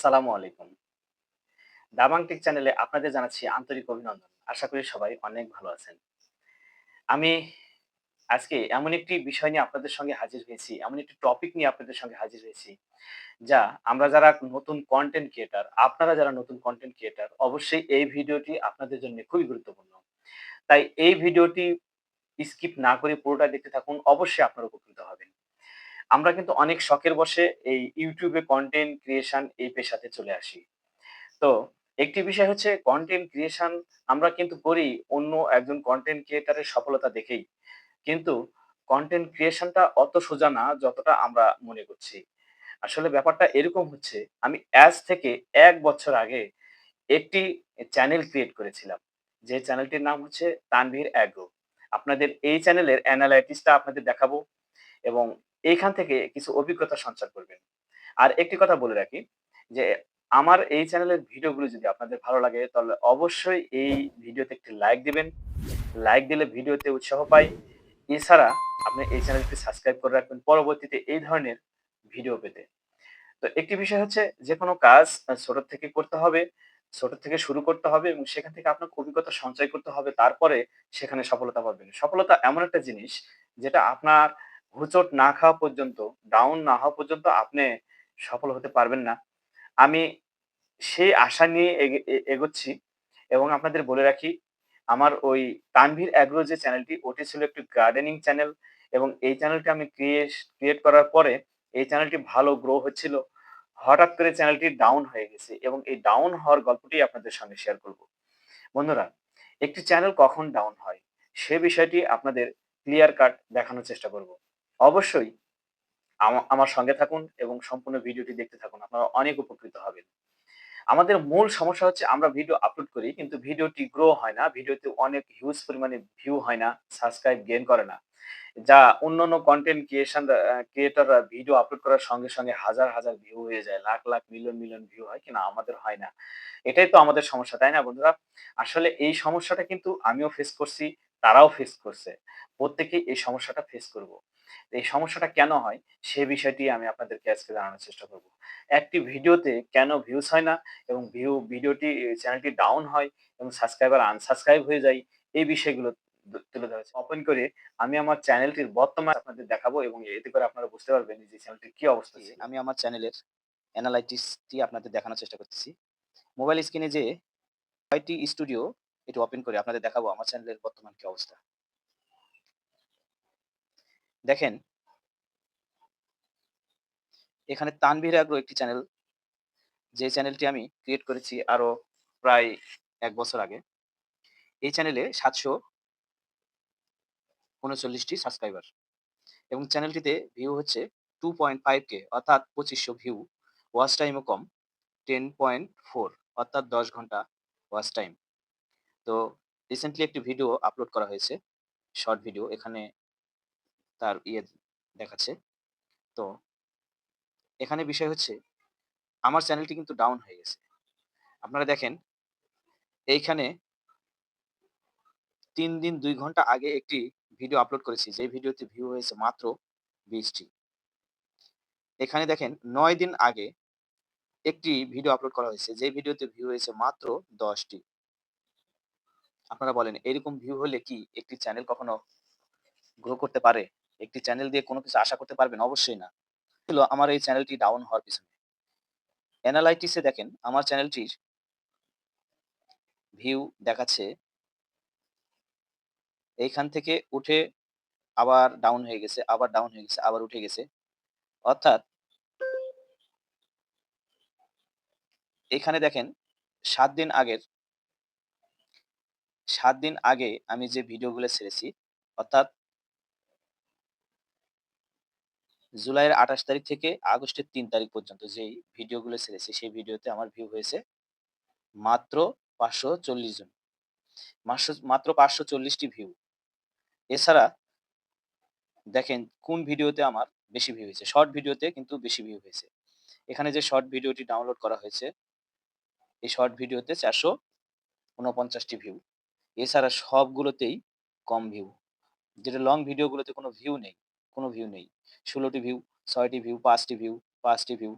আসসালামু আলাইকুম। দাবাং টেক চ্যানেলে আপনাদের জানাচ্ছি আন্তরিক অভিনন্দন। আশা করি সবাই অনেক ভালো আছেন। আমি আজকে এমন একটি বিষয় নিয়ে আপনাদের সঙ্গে হাজির হয়েছি, এমন একটি টপিক নিয়ে আপনাদের সঙ্গে হাজির হয়েছি, যা আমরা যারা নতুন কন্টেন্ট ক্রিয়েটর, আপনারা যারা নতুন কন্টেন্ট ক্রিয়েটর, অবশ্যই এই ভিডিওটি আপনাদের জন্য খুবই গুরুত্বপূর্ণ। তাই এই ভিডিওটি স্কিপ না করে পুরোটা দেখতে থাকুন, অবশ্যই আপনারা উপকৃত হবেন। আমরা কিন্তু অনেক শখের বশে এই ইউটিউবে কন্টেন্ট ক্রিয়েশন এই পেশাতে চলে আসি। তো একটি বিষয় হচ্ছে কন্টেন্ট ক্রিয়েশন আমরা কিন্তু করি অন্য একজন কন্টেন্ট ক্রিয়েটারের সফলতা দেখেই। কিন্তু কন্টেন্ট ক্রিয়েশনটা অত সোজা না যতটা আমরা মনে করছি। আসলে ব্যাপারটা এরকম হচ্ছে, আমি অ্যাজ থেকে এক বছর আগে একটি চ্যানেল ক্রিয়েট করেছিলাম। যে চ্যানেলটির নাম হচ্ছে তানভীর অ্যাগ্রো। আপনাদের এই চ্যানেলের অ্যানালাইটিসটা আপনাদের দেখাবো এবং এইখান থেকে কিছু অভিজ্ঞতা সঞ্চার করবেন। আর একটি কথা বলে রাখি যে আমার এই চ্যানেলের ভিডিওগুলো যদি আপনাদের ভালো লাগে তাহলে অবশ্যই এই ভিডিওতে একটি লাইক দিবেন। লাইক দিলে ভিডিওতে উৎসাহ পাই। এছাড়া আপনি এই চ্যানেলটি সাবস্ক্রাইব করে রাখবেন পরবর্তীতে এই ধরনের ভিডিও পেতে। তো একটি বিষয় হচ্ছে যেকোনো কাজ আ ছোট থেকে করতে হবে, ছোট থেকে শুরু করতে হবে এবং সেখান থেকে আপনার অভিজ্ঞতা সঞ্চয় করতে হবে। তারপরে সেখানে সফলতা পাবেন। সফলতা এমন একটা জিনিস যেটা আপনার হোঁচট না খাওয়া পর্যন্ত, ডাউন না হওয়া পর্যন্ত আপনি সফল হতে পারবেন না। আমি সেই আশা নিয়ে এ এগোচ্ছি এবং আপনাদের বলে রাখি আমার ওই তানভীর অ্যাগ্রো যে চ্যানেলটি ওটি ছিল একটি গার্ডেনিং চ্যানেল এবং এই চ্যানেলটি আমি ক্রিয়েস ক্রিয়েট করার পরে এই চ্যানেলটি ভালো গ্রো হচ্ছিল। হঠাৎ করে চ্যানেলটি ডাউন হয়ে গেছে এবং এই ডাউন হওয়ার গল্পটি আপনাদের সঙ্গে শেয়ার করব। বন্ধুরা, একটি চ্যানেল কখন ডাউন হয় সে বিষয়টি আপনাদের ক্লিয়ার কাট দেখানোর চেষ্টা করব। অবশ্যই আমার সঙ্গে থাকুন এবং সম্পূর্ণ ভিডিওটি দেখতে থাকুন। আপনারা অনেক উপকৃত হবেন। আমাদের মূল সমস্যা হচ্ছে আমরা ভিডিও আপলোড করি কিন্তু ভিডিওটি গ্রো হয় না। ভিডিওতে অনেক হিউজ পরিমাণে ভিউ হয় না, সাবস্ক্রাইব গেইন করে না। যা অন্যান্য কনটেন্ট ক্রিয়েশন ক্রিয়েটররা ভিডিও আপলোড করার সঙ্গে, সঙ্গে হাজার, হাজার ভিউ হয়ে যায়। Lakh, lakh million, million view হয় কিন্তু আমাদের হয় না। এটাই তো আমাদের সমস্যা, তাই না বন্ধুরা? আসলে এই সমস্যাটা কিন্তু আমিও ফেস করছি, তারাও ফেস করছে। প্রত্যেকেই এই সমস্যাটা ফেস করব। এই সমস্যাটা কেন হয় সে বিষয়টি আমি আপনাদেরকে আজকে জানানোর চেষ্টা করব। একটি ভিডিওতে কেন ভিউজ হয় না এবং ভিউ ভিডিওটি চ্যানেলটি ডাউন হয় এবং সাবস্ক্রাইবার আনসাবস্ক্রাইব হয়ে যায় এই বিষয়গুলো তুলে ধরা হয়েছে। ওপেন করে আমি আমার চ্যানেলটির বর্তমান আপনাদের দেখাবো এবং এতে করে আপনারা বুঝতে পারবেন যে চ্যানেলটির কি অবস্থা। আমি আমার চ্যানেলের অ্যানালাইটিক্সটি আপনাদের দেখানোর চেষ্টা করতেছি। মোবাইল স্ক্রিনে যে ওয়াইটি স্টুডিও এটি ওপেন করে আপনাদের দেখাবো আমার চ্যানেলের বর্তমান কি অবস্থা। দেখেন, এখানে তানভীর অ্যাগ্রো একটি চ্যানেল। যে চ্যানেলটি আমি ক্রিয়েট করেছি আরও প্রায় এক বছর আগে। এই চ্যানেলে ৭৩৯ টি সাবস্ক্রাইবার এবং চ্যানেলটিতে ভিউ হচ্ছে 2.5 কে অর্থাৎ পঁচিশশো ভিউ। ওয়াচ টাইমও কম 10.4 অর্থাৎ ১০ ঘণ্টা ওয়াচ টাইম। তো রিসেন্টলি একটি ভিডিও আপলোড করা হয়েছে। শর্ট ভিডিও এখানে তার ইয়ে দেখাচ্ছে। তো এখানে বিষয় হচ্ছে, আমার চ্যানেলটি কিন্তু ডাউন হয়ে গেছে। আপনারা দেখেন, এইখানে তিন দিন দুই ঘণ্টা আগে একটি ভিডিও আপলোড করেছি। যে ভিডিওতে ভিউ হয়েছে মাত্র বিশটি এখানে দেখেন, নয় দিন আগে একটি ভিডিও আপলোড করা হয়েছে। যে ভিডিওতে ভিউ হয়েছে মাত্র দশটি আপনারা বলেন, এরকম ভিউ হলে কি একটি চ্যানেল কখনো গ্রো করতে পারে? একটি চ্যানেল দিয়ে কোনো কিছু আশা করতে পারবেন? অবশ্যই না। ছিল আমার এই চ্যানেলটি ডাউন হওয়ার পিছনে। অ্যানালাইটিক্স এ দেখেন আমার চ্যানেলটির ভিউ দেখাচ্ছে এইখান থেকে উঠে আবার ডাউন হয়ে গেছে, আবার ডাউন হয়ে গেছে, আবার উঠে গেছে। অর্থাৎ এখানে দেখেন সাত দিন আগের সাত দিন আগে আমি যে ভিডিওগুলো ছেড়েছি অর্থাৎ জুলাইয়ের ২৮ তারিখ থেকে আগস্টের তিন তারিখ পর্যন্ত যেই ভিডিওগুলো ছেড়েছি সেই ভিডিওতে আমার ভিউ হয়েছে মাত্র ৫৪০ জন। মাত্র মাত্র ৫৪০ টি ভিউ। এছাড়া দেখেন কোন ভিডিওতে আমার বেশি ভিউ হয়েছে। শর্ট ভিডিওতে কিন্তু বেশি ভিউ হয়েছে। এখানে যে শর্ট ভিডিওটি ডাউনলোড করা হয়েছে এই শর্ট ভিডিওতে ৪৪৯ টি ভিউ। এছাড়া সবগুলোতেই কম ভিউ। যেটা লং ভিডিওগুলোতে কোনো ভিউ নেই, কোনো ভিউ নেই। ১৬ টি ভিউ, ৬ টি ভিউ, ৫ টি ভিউ, ৫ টি ভিউ।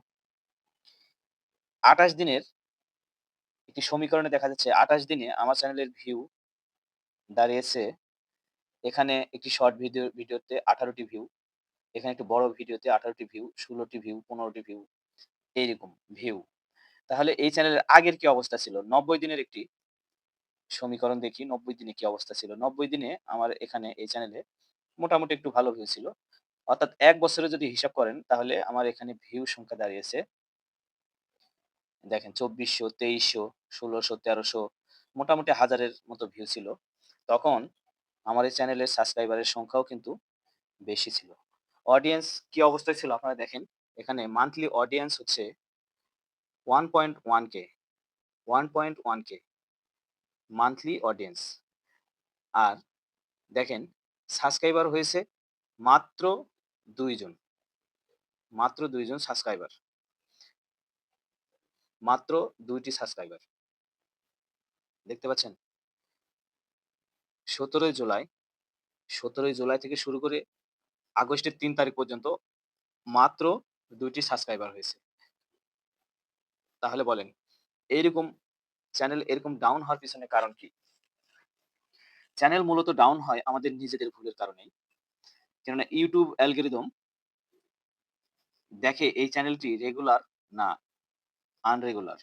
28 দিনের একটি সমীকরণে দেখা যাচ্ছে 28 দিনে আমার চ্যানেলের ভিউ দাঁড়িয়েছে এখানে একটি শর্ট ভিডিও ভিডিওতে 18 টি ভিউ, এখানে একটি বড় ভিডিওতে আঠারোটি ভিউ, 16 টি ভিউ, 15 টি ভিউ এইরকম ভিউ। তাহলে এই চ্যানেলের আগের কি অবস্থা ছিল? 90 দিনের একটি সমীকরণ দেখি 90 দিনে কি অবস্থা ছিল। 90 দিনে আমার এখানে এই চ্যানেলে মোটামুটি একটু ভালো ভিউ ছিল। অর্থাৎ এক বছরে যদি হিসাব করেন, তাহলে আমার এখানে ভিউ সংখ্যা দাঁড়িয়েছে দেখেন চব্বিশশো, তেইশশো, ষোলোশো, তেরোশো, মোটামুটি হাজারের মতো ভিউ ছিল। তখন আমার এই চ্যানেলের সাবস্ক্রাইবারের সংখ্যাও কিন্তু বেশি ছিল। অডিয়েন্স কি অবস্থায় ছিল আপনারা দেখেন। এখানে মান্থলি অডিয়েন্স হচ্ছে 1.1 কে 1.1 কে মান্থলি অডিয়েন্স। আর দেখেন সাবস্ক্রাইবার হয়েছে মাত্র ২ জন। মাত্র ২ জন সাবস্ক্রাইবার। মাত্র দুইটি সাবস্ক্রাইবার। দেখতে পাচ্ছেন? ১৭ই জুলাই ১৭ই জুলাই থেকে শুরু করে আগস্টের তিন তারিখ পর্যন্ত মাত্র দুইটি সাবস্ক্রাইবার হয়েছে। তাহলে বলেন, এইরকম চ্যানেল এরকম ডাউন হওয়ার পিছনে কারণ কি? চ্যানেল মূলত ডাউন হয় আমাদের নিজেদের ভুলের কারণেই। কেননা YouTube অ্যালগরিদম দেখে এই চ্যানেলটি রেগুলার না আনরেগুলার।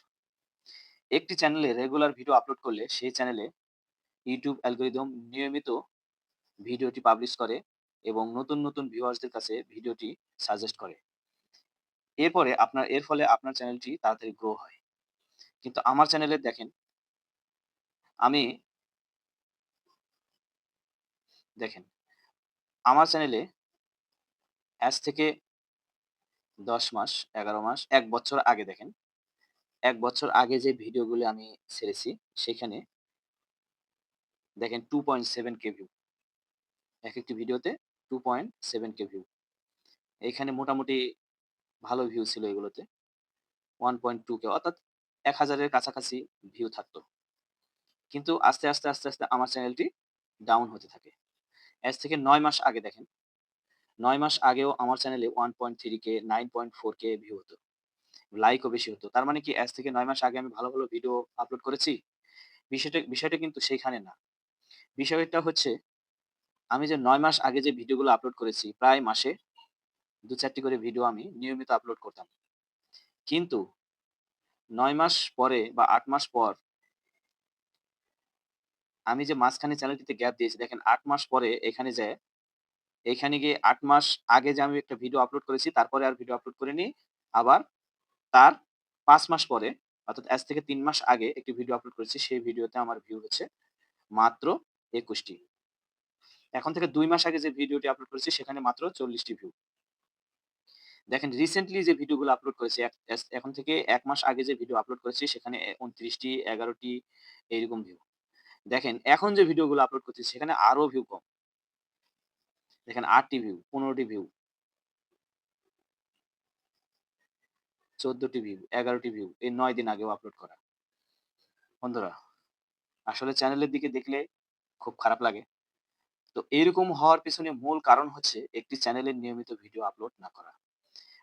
একটি চ্যানেলে রেগুলার ভিডিও আপলোড করলে সেই চ্যানেলে ইউটিউব অ্যালগরিদম নিয়মিত ভিডিওটি পাবলিশ করে এবং নতুন, নতুন ভিউয়ার্সদের কাছে ভিডিওটি সাজেস্ট করে। এরপরে আপনার এর ফলে আপনার চ্যানেলটি তাড়াতাড়ি গ্রো হয়। কিন্তু আমার চ্যানেলে দেখেন আমি দেখেন আমার চ্যানেলে আজ থেকে ১০ মাস, ১১ মাস, এক বছর আগে দেখেন। এক বছর আগে যে ভিডিওগুলো আমি ছেড়েছি সেখানে দেখেন 2.7 কে ভিউ। একেকটি ভিডিওতে 2.7 কে ভিউ। এইখানে মোটামুটি ভালো ভিউ ছিল এগুলোতে। 1.2 কে অর্থাৎ এক হাজারের কাছাকাছি ভিউ থাকতো। কিন্তু আস্তে, আস্তে, আস্তে, আস্তে আমার চ্যানেলটি ডাউন হতে থাকে। আজ থেকে নয় মাস আগে দেখেন। নয় মাস আগেও আমার চ্যানেলে 1.3 কে, 9.4 কে ভিউ হতো। লাইকও বেশি হতো। তার মানে কি আজ থেকে নয় মাস আগে আমি ভালো, ভালো ভিডিও আপলোড করেছি? বিষয়টা বিষয়টা কিন্তু সেইখানে না। বিষয়টা হচ্ছে আমি যে নয় মাস আগে যে ভিডিওগুলো আপলোড করেছি প্রায় মাসে ২-৪ টি করে ভিডিও আমি নিয়মিত আপলোড করতাম। কিন্তু নয় মাস পরে বা আট মাস পর আমি যে মাঝখানে চ্যানেলটিতে গ্যাপ দিয়েছি দেখেন আট মাস পরে এখানে যেয়ে এখানে গিয়ে আট মাস আগে যে আমি একটা ভিডিও আপলোড করেছি তারপরে আর ভিডিও আপলোড করিনি। আবার তার পাঁচ মাস পরে অর্থাৎ আজ থেকে তিন মাস আগে একটি ভিডিও আপলোড করেছি। সেই ভিডিওতে আমার ভিউ হচ্ছে মাত্র একুশটি এখন থেকে দুই মাস আগে যে ভিডিওটি আপলোড করেছি সেখানে মাত্র চল্লিশটি ভিউ। দেখেন রিসেন্টলি যে ভিডিওগুলো আপলোড করেছি এখন থেকে এক মাস আগে যে ভিডিও আপলোড করেছি সেখানে এ ২৯ টি, ১১ টি এইরকম ভিউ। দেখেন এখন যে ভিডিওগুলো আপলোড করছি সেখানে আরও ভিউ কম। দেখেন ৮ টি ভিউ, ১৫ টি ভিউ। ১৪ টি ভিউ, ১১ টি ভিউ এই ৯ দিন আগেও আপলোড করা। বন্ধুরা, আসলে চ্যানেলের দিকে দেখলে খুব খারাপ লাগে। তো এরকম হওয়ার পিছনে মূল কারণ হচ্ছে একটি চ্যানেলের নিয়মিত ভিডিও আপলোড না করা।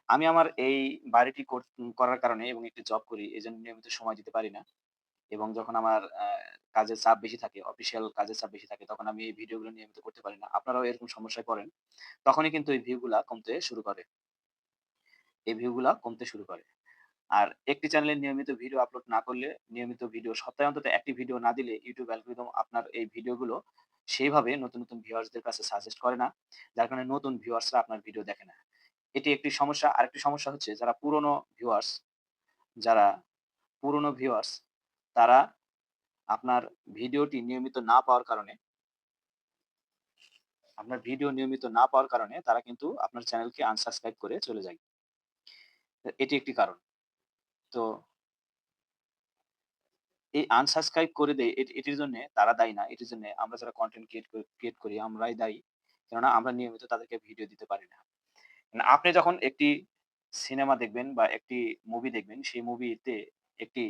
আমি আমার এই বাড়িটি কর করার কারণে এবং একটি জব করি এই জন্য নিয়মিত সময় দিতে পারি না। এবং যখন আমার কাজের চাপ বেশি থাকে, অফিসিয়াল কাজের চাপ বেশি থাকে তখন আমি এই ভিডিওগুলো নিয়মিত করতে পারি না। আপনারাও এরকম সমস্যায় পড়েন। তখনই কিন্তু এই ভিউগুলা কমতে শুরু করে। এই ভিউগুলা কমতে শুরু করে। আর একটি চ্যানেলে নিয়মিত ভিডিও আপলোড না করলে, নিয়মিত ভিডিও সপ্তাহে অন্তত একটি ভিডিও না দিলে ইউটিউব অ্যালগরিদম আপনার এই ভিডিওগুলো সেইভাবে নতুন, নতুন ভিউয়ার্সদের কাছে সাজেস্ট করে না। যার কারণে নতুন ভিউয়ার্সরা আপনার ভিডিও দেখে না। এটি একটি সমস্যা। আরেকটি সমস্যা হচ্ছে যারা পুরনো ভিউয়ার্স যারা পুরনো ভিউয়ার্স তারা আপনার ভিডিওটি নিয়মিত না পাওয়ার কারণে, আপনার ভিডিও নিয়মিত না পাওয়ার কারণে তারা কিন্তু আপনার চ্যানেলকে আনসাবস্ক্রাইব করে চলে যায়। এটি একটি কারণ। তো এই আনসাবস্ক্রাইব করে দেয়, এটি, এটির জন্যে তারা দায়ী না। এটির জন্যে আমরা যারা কন্টেন্ট ক্রিয়েট ক্রিয়েট করি আমরাই দায়ী। কেননা আমরা নিয়মিত তাদেরকে ভিডিও দিতে পারি না। না আপনি যখন একটি সিনেমা দেখবেন বা একটি মুভি দেখবেন, সেই মুভিতে একটি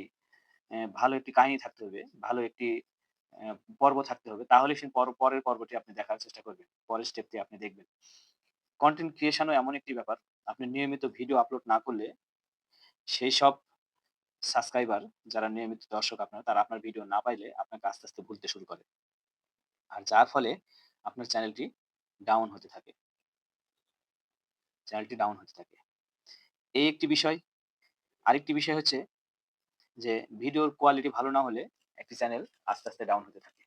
ভালো একটি কাহিনী থাকতে হবে। ভালো একটি পর্ব থাকতে হবে। তাহলে সেই পর পরের পর্বটি আপনি দেখার চেষ্টা করবেন। পরের স্টেপটি আপনি দেখবেন। কন্টেন্ট ক্রিয়েশনও এমন একটি ব্যাপার, আপনি নিয়মিত ভিডিও আপলোড না করলে সেই সব সাবস্ক্রাইবার যারা নিয়মিত দর্শক আপনারা তারা আপনার ভিডিও না পাইলে আপনাকে আস্তে, আস্তে ভুলতে শুরু করে। আর যার ফলে আপনার চ্যানেলটি ডাউন হতে থাকে। চ্যানেলটি ডাউন হতে থাকে। এই একটি বিষয়। আরেকটি বিষয় হচ্ছে যে ভিডিওর কোয়ালিটি ভালো না হলে একটি চ্যানেল আস্তে, আস্তে ডাউন হতে থাকে।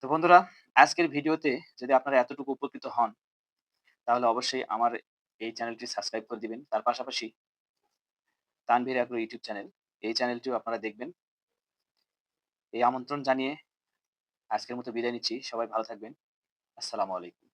তো বন্ধুরা আজকের ভিডিওতে যদি আপনারা এতটুকু উপকৃত হন, তাহলে অবশ্যই আমার এই চ্যানেলটি সাবস্ক্রাইব করে দিবেন। তার পাশাপাশি তানভীর অ্যাগ্রো ইউটিউব চ্যানেল, এই চ্যানেলটিও আপনারা দেখবেন। এই আমন্ত্রণ জানিয়ে আজকের মতো বিদায় নিচ্ছি। সবাই ভালো থাকবেন। আসসালামু আলাইকুম।